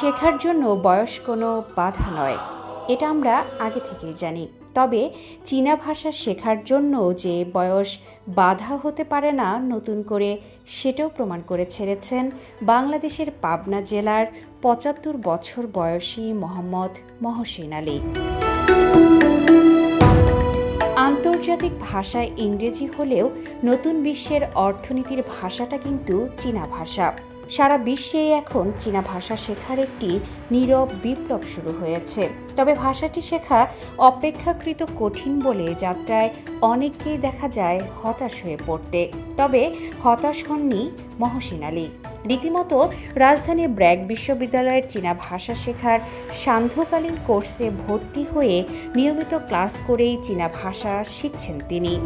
শেখার জন্য বয়স কোনো বাধা নয়। এটা আমরা আগে থেকেই জানি। তবে চীনা ভাষা শেখার জন্য যে বয়স বাধা হতে পারে না, নতুন করে সেটাও প্রমাণ করে ছেড়েছেন বাংলাদেশের পাবনা জেলার পঁচাত্তর বছর বয়সী মোহাম্মদ মহসিন আলী। আন্তর্জাতিক ভাষায় ইংরেজি হলেও নতুন বিশ্বের অর্থনীতির ভাষাটা কিন্তু চীনা ভাষা। সারা বিশ্বে এখন চীনা ভাষা শেখার একটি নীরব বিপ্লব শুরু হয়েছে। তবে ভাষাটি শেখা অপেক্ষাকৃত কঠিন বলে যাত্রায় অনেককেই দেখা যায় হতাশ হয়ে পড়তে। তবে হতাশ হননি মহসিন আলী। রীতিমতো রাজধানীর ব্র্যাক বিশ্ববিদ্যালয়ের চীনা ভাষা শেখার সান্ধ্যকালীন কোর্সে ভর্তি হয়ে নিয়মিত ক্লাস করেই চীনা ভাষা শিখছেন তিনি।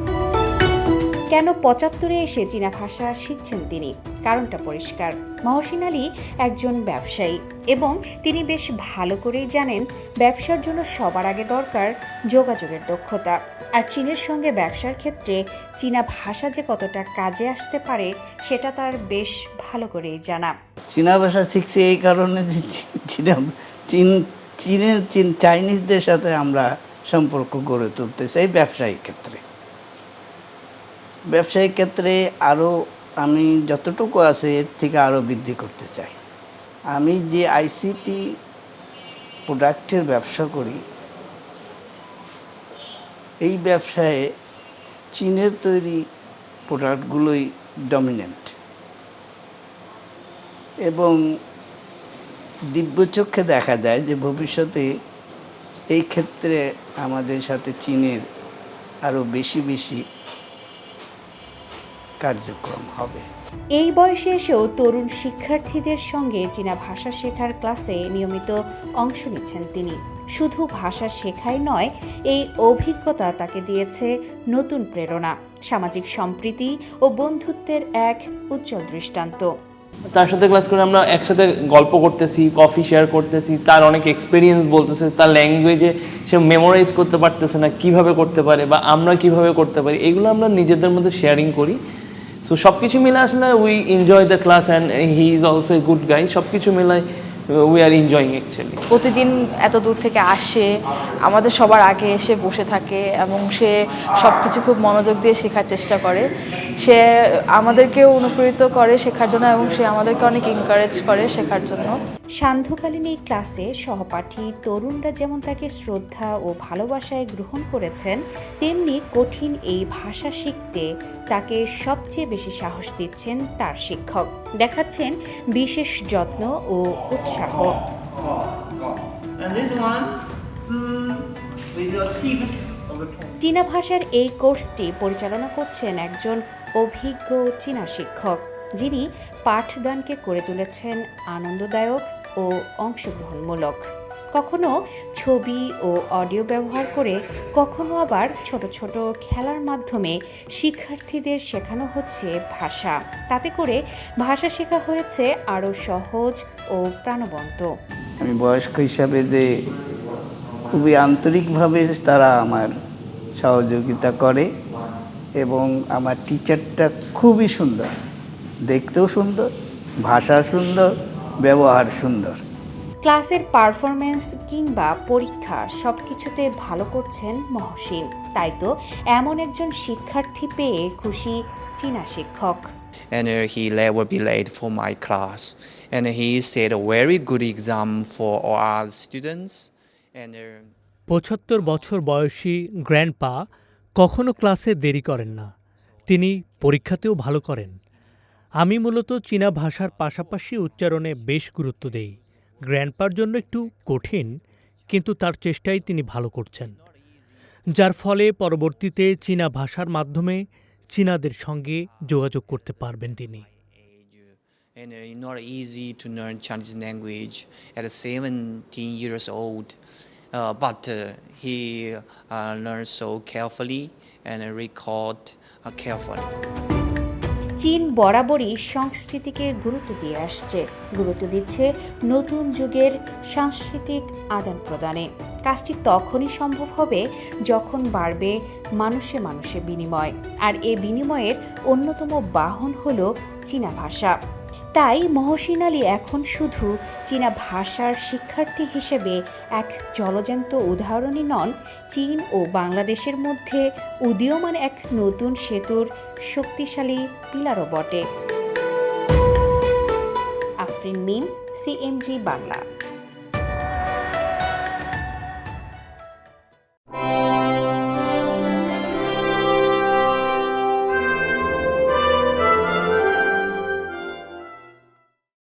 কেন পঁচাত্তরে এসে চীনা ভাষা শিখছেন তিনি? কারণটা পরিষ্কার। মহসিন আলী একজন ব্যবসায়ী এবং তিনি বেশ ভালো করেই জানেন ব্যবসার জন্য সবার আগে দরকার যোগাযোগের দক্ষতা। আর চীনের সঙ্গে ব্যবসার ক্ষেত্রে চীনা ভাষা যে কতটা কাজে আসতে পারে, সেটা তার বেশ ভালো করেই জানা। চীনা ভাষা শিখছি এই কারণে যে চীন চীনের চীন, চাইনিজদের সাথে আমরা সম্পর্ক গড়ে তুলতে চাই ব্যবসায়িক ক্ষেত্রে। ব্যবসায়িক ক্ষেত্রে আরও আমি যতটুকু আছে এর থেকে আরও বৃদ্ধি করতে চাই। আমি যে আইসিটি প্রোডাক্টের ব্যবসা করি, এই ব্যবসায়ে চীনের তৈরি প্রোডাক্টগুলোই ডমিনেন্ট এবং দিব্যচক্ষে দেখা যায় যে ভবিষ্যতে এই ক্ষেত্রে আমাদের সাথে চীনের আরও বেশি বেশি কার্যক্রম হবে। এই বয়সে এসেও তরুণ শিক্ষার্থীদের সঙ্গে চীনা ভাষা শেখার ক্লাসে নিয়মিত অংশ নিচ্ছেন তিনি। শুধু ভাষা শেখাই নয় এই অভিজ্ঞতা তাকে দিয়েছে নতুন প্রেরণা সামাজিক সম্প্রীতি ও বন্ধুত্বের এক উজ্জ্বল দৃষ্টান্ত। তার সাথে ক্লাস করে আমরা একসাথে গল্প করতেছি কফি শেয়ার করতেছি তার অনেক এক্সপিরিয়েন্স বলতেছে তার ল্যাঙ্গুয়েজে সে মেমোরাইজ করতে পারতেছে না কীভাবে করতে পারে বা আমরা কীভাবে করতে পারি এগুলো আমরা নিজেদের মধ্যে শেয়ারিং করি। সো সব কিছু মিলে আসলে we enjoy the class and he is also a good guy সব কিছু মিলাই উই আর এনজয়িং অ্যাকচুয়ালি প্রতিদিন এত দূর থেকে আসে আমাদের সবার আগে এসে বসে থাকে এবং সে সব কিছু খুব মনোযোগ দিয়ে শেখার চেষ্টা করে। সে আমাদেরকেও অনুপ্রেরিত করে শেখার জন্য এবং সে আমাদেরকে অনেক এনকারেজ করে শেখার জন্য। সান্ধ্যকালীন এই ক্লাসে সহপাঠী তরুণরা যেমন তাকে শ্রদ্ধা ও ভালোবাসায় গ্রহণ করেছেন তেমনি কঠিন এই ভাষা শিখতে তাকে সবচেয়ে বেশি সাহস দিচ্ছেন তার শিক্ষক। দেখাচ্ছেন বিশেষ যত্ন ও উৎসাহ. চীনা ভাষার এই কোর্সটি পরিচালনা করছেন একজন অভিজ্ঞ চীনা শিক্ষক যিনি পাঠদানকে করে তুলেছেন আনন্দদায়ক ও অংশগ্রহণমূলক কখনো ছবি ও অডিও ব্যবহার করে, কখনো আবার ছোট ছোট খেলার মাধ্যমে শিক্ষার্থীদের শেখানো হচ্ছে ভাষা। তাতে করে ভাষা শেখা হয়েছে আরও সহজ ও প্রাণবন্ত। আমি বয়স্ক হিসাবে যে খুবই আন্তরিকভাবে তারা আমার সহযোগিতা করে এবং আমার টিচারটা খুবই সুন্দর। দেখতেও সুন্দর, ভাষা সুন্দর, ব্যবহার সুন্দর। ক্লাসের পারফরমেন্স কিংবা পরীক্ষা সব কিছুতে ভালো করছেন মহসিন। তাই তো এমন একজন শিক্ষার্থী পেয়ে খুশি চীনা শিক্ষক। And uh, he will be late for my class. And he said a very good exam for all our students. And uh, পঁচাত্তর বছর বয়সী গ্র্যান্ডপা কখনো ক্লাসে দেরি করেন না। তিনি পরীক্ষাতেও ভালো করেন। আমি মূলত চীনা ভাষার পাশাপাশি উচ্চারণে বেশ গুরুত্ব দেই। গ্র্যান্ডপার জন্য একটু কঠিন কিন্তু তার চেষ্টাই তিনি ভালো করছেন যার ফলে পরবর্তীতে চীনা ভাষার মাধ্যমে চীনাদের সঙ্গে যোগাযোগ করতে পারবেন তিনি and uh, not easy to learn Chinese language at 17 years old. Uh, but uh, he uh, learned so carefully and uh, record uh, carefully. চীন বরাবরই সংস্কৃতিকে গুরুত্ব দিয়ে আসছে। গুরুত্ব দিচ্ছে নতুন যুগের সাংস্কৃতিক আদান প্রদানে। কাজটি তখনই সম্ভব হবে যখন বাড়বে মানুষে মানুষে বিনিময়। আর এ বিনিময়ের অন্যতম বাহন হল চীনা ভাষা। তাই মহসিন আলী এখন শুধু চীনা ভাষার শিক্ষার্থী হিসেবে এক জলজান্ত উদাহরণই নন, চীন ও বাংলাদেশের মধ্যে উদীয়মান এক নতুন সেতুর শক্তিশালী পিলারও বটে। আফরিন মিম, সিএমজি বাংলা।